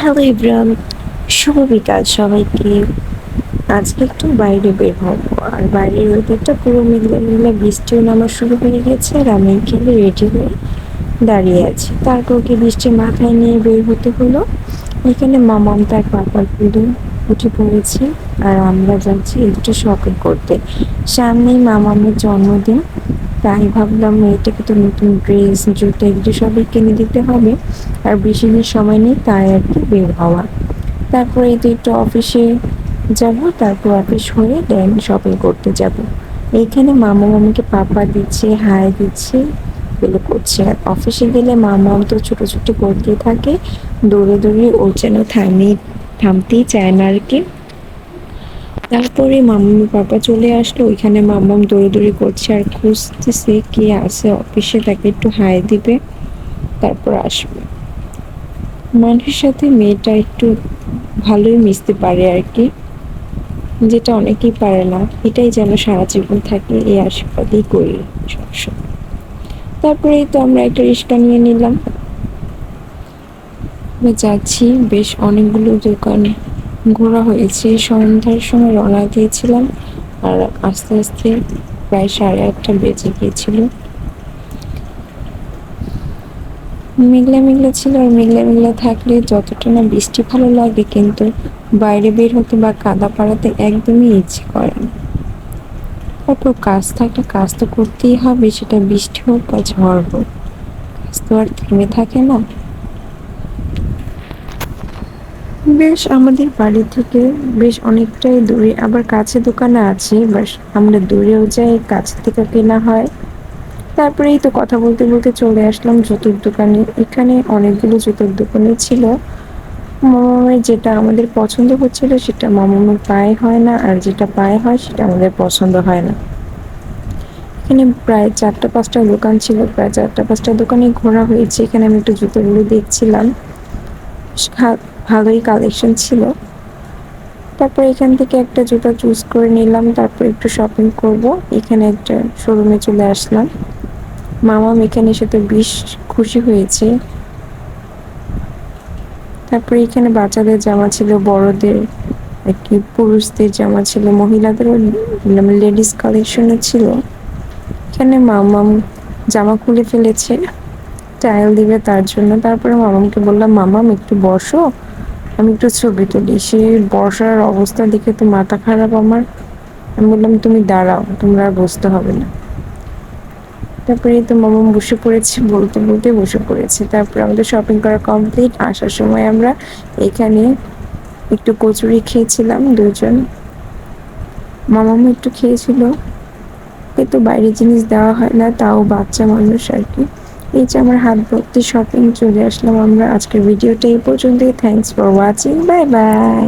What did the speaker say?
Hello ইব্রাম শুভ বিকাল সবাইকে। আজকে একটু বাইরে বের হব। আর বাইরের ওয়েদারটা পুরো মেঘলা মেঘলা বৃষ্টিও নামা শুরু হয়ে গেছে আর আমি খেলে রেডি হয়ে দাঁড়িয়ে আছি। তারপর কি বৃষ্টি মাথায় নিয়ে বের হতে হলো? এখানে মামাম তার পাপার পুলে উঠে পড়েছে আর আমরা যাচ্ছি একটু শপিং করতে। সামনেই মামামের জন্মদিন, তাই ভাবলাম মেয়েটাকে তো নতুন ড্রেস জুতো এগুলো সবই কিনে দিতে হবে। আর বেশি দিন সময় নেই, তাই আর কি বের হওয়া। তারপরে এই তো একটু অফিসে যাব, তারপর অফিস হয়ে দেন শপিং করতে যাব। এইখানে মামা মামিকে পাপা দিচ্ছে, হাই দিচ্ছে, এগুলো করছে। আর অফিসে গেলে মামা তো ছোটো করতেই থাকে দৌড়ে দৌড়ে ও যেন থামি। থামতেই চায় না আর কি তারপরে মাম্মামি পাপা চলে আসলো, ওইখানে মাম্মাম দৌড়াদৌড়ি করছে আর খুঁজতেছে কে আছে অফিসে, তাকে একটু হাই দিবে, তারপর আসবে। মানুষের সাথে মেয়েটা একটু ভালোই মিশতে পারে আর কি, যেটা অনেকেই পারে না। এটাই যেন সারা জীবন থাকে এই আশীর্বাদই করি সবসময়। তারপরেই তো আমরা একটা রিক্সা নিয়ে নিলাম। যাচ্ছি, বেশ অনেকগুলো দোকান ঘোরা হয়েছে। সন্ধ্যার সময় রওনা দিয়েছিলাম আর আস্তে আস্তে প্রায় সাড়ে আটটা বেজে গিয়েছিল। মেঘলা মেঘলা ছিল আর মেঘলা মেঘলা থাকলে যতটা না বৃষ্টি ভালো লাগে, কিন্তু বাইরে বের হতে বা কাদা পাড়াতে একদমই ইচ্ছে করে না। কাজ থাকলে কাজ তো করতেই হবে, সেটা বৃষ্টি হোক বা ঝড় হোক। কাজ তো আর থেমে থাকে না। বেশ, আমাদের বাড়ি থেকে বেশ অনেকটাই দূরে। আবার কাছে দোকানে আছে, বাস আমরা দূরেও যাই, কাছে থেকে কেনা হয়। তারপরেই তো কথা বলতে বলতে চলে আসলাম জুতোর দোকানে। এখানে অনেকগুলো জুতোর দোকানে ছিল। মামামের যেটা আমাদের পছন্দ হচ্ছিল, সেটা মামামের পায়ে হয় না, আর যেটা পায়ে হয়, সেটা আমাদের পছন্দ হয় না। এখানে প্রায় চারটা পাঁচটা দোকান ছিল, প্রায় চারটা পাঁচটা দোকানে ঘোরা হয়েছে। এখানে আমি একটু জুতোগুলো দেখছিলাম। ভালোই কালেকশন ছিল। তারপর এখান থেকে একটা জুতা চুজ করে নিলাম, তারপর একটু শপিং করব। এখানে একটা শোরুমে চলে আসলাম। মামা এখানে এসে তো বেশ খুশি হয়েছে। তারপরে এখানে বাচ্চাদের জামা ছিল, বড়দের কি পুরুষদের জামা ছিল, মহিলাদেরও লেডিস কালেকশনও ছিল। এখানে মামাম জামা খুলে ফেলেছে টাইল দিবে তার জন্য। তারপরে মামামকে বললাম, মামাম, একটু বসো। আমি একটু ছবি তুলি। সে বর্ষার অবস্থা দেখে তো মাথা খারাপ আমার। আমি বললাম, তুমি দাঁড়াও, তোমরা আর বসতে হবে না। তারপরে তো মামা বসে পড়েছে, বলতে বলতে বসে পড়েছে। তারপরে আমাদের শপিং করা কমপ্লিট আসার সময় আমরা এখানে একটু কচুরি খেয়েছিলাম দুজন। মামামু একটু খেয়েছিল। কিন্তু বাইরের জিনিস দেওয়া হয় না, তাও বাচ্চা মানুষ আর কি। এই যে আমার হাত ভর্তি শপিং চলে আসলাম আমরা আজকের ভিডিওটা এই পর্যন্তই। Thanks for watching bye bye